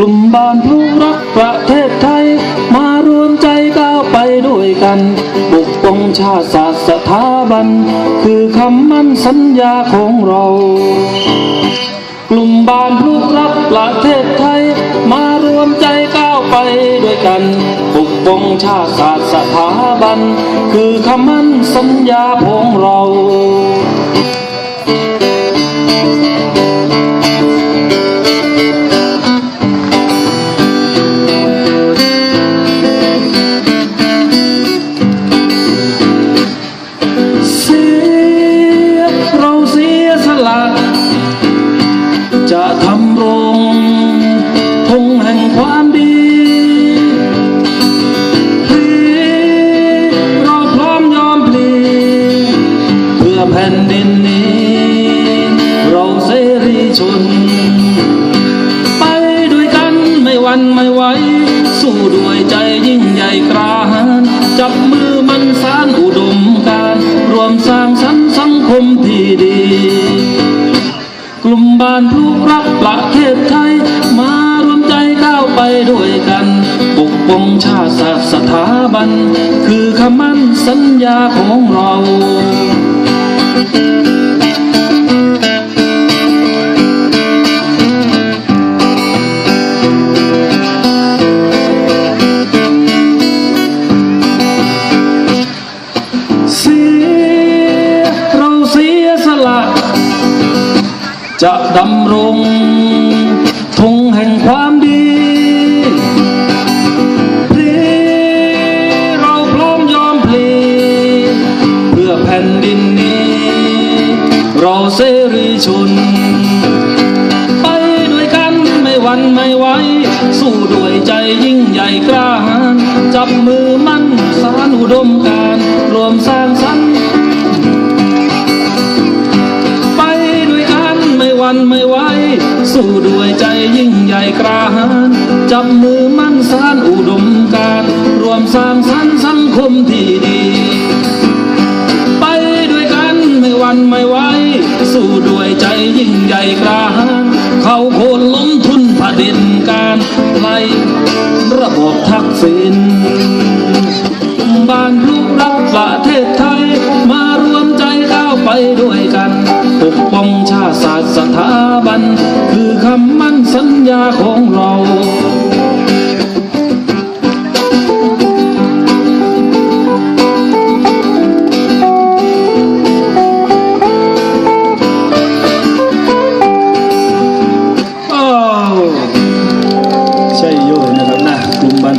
กลุ่มบ้านผู้รักประเทศไทย มารวมใจก้าวไปด้วยกันปกป้องชาติศาสตร์สถาบัน คือคำมั่นสัญญาของเรา กลุ่มบ้านผู้รักประเทศไทย มารวมใจ ไปด้วยกัน ปกป้องชาติศาสตร์สถาบัน คือคำมั่นสัญญาของเรา อแผ่นดินนี้ เราเสรีชน ไปด้วยกันไม่วันไม่ไหว สู้ด้วยใจยิ่งใหญ่กล้าหาญจับมือมันสารอุดมการรวมสร้างสรรค์สังคมที่ดี กลุ่มบ้านผู้รักประเทศไทย มารวมใจก้าวไปด้วยกัน ปกป้องชาติศาสตร์สถาบัน คือคำมั่นสัญญาของเรา เสียเราเสียสละ จะดำรงธงแห่งความดีพลีเราพร้อมยอมพลีเพื่อแผ่นดินนี้ เราเสรีชน ไปด้วยกันไม่หวั่นไม่ไหวสู้ด้วยใจยิ่งใหญ่กล้าหาญจับมือมั่นสารอุดมการรวมสร้างสรรค์ไปด้วยกันไม่หวั่นไม่ไหวสู้ด้วยใจยิ่งใหญ่กล้าหาญจับมือมั่นสารอุดมการรวมสร้างสรรค์สังคมที่ดี ไปด้วยกันไม่หวั่นไม่ไหว กล้าหาญเขาโค่นล้มทุนผดินการไล่ระบบทักษิณบ้านลูกรักประเทศไทย มารวมใจก้าวไปด้วยกัน ปกป้องชาติศาสตร์สถาบัน คือคำมั่นสัญญาของเรา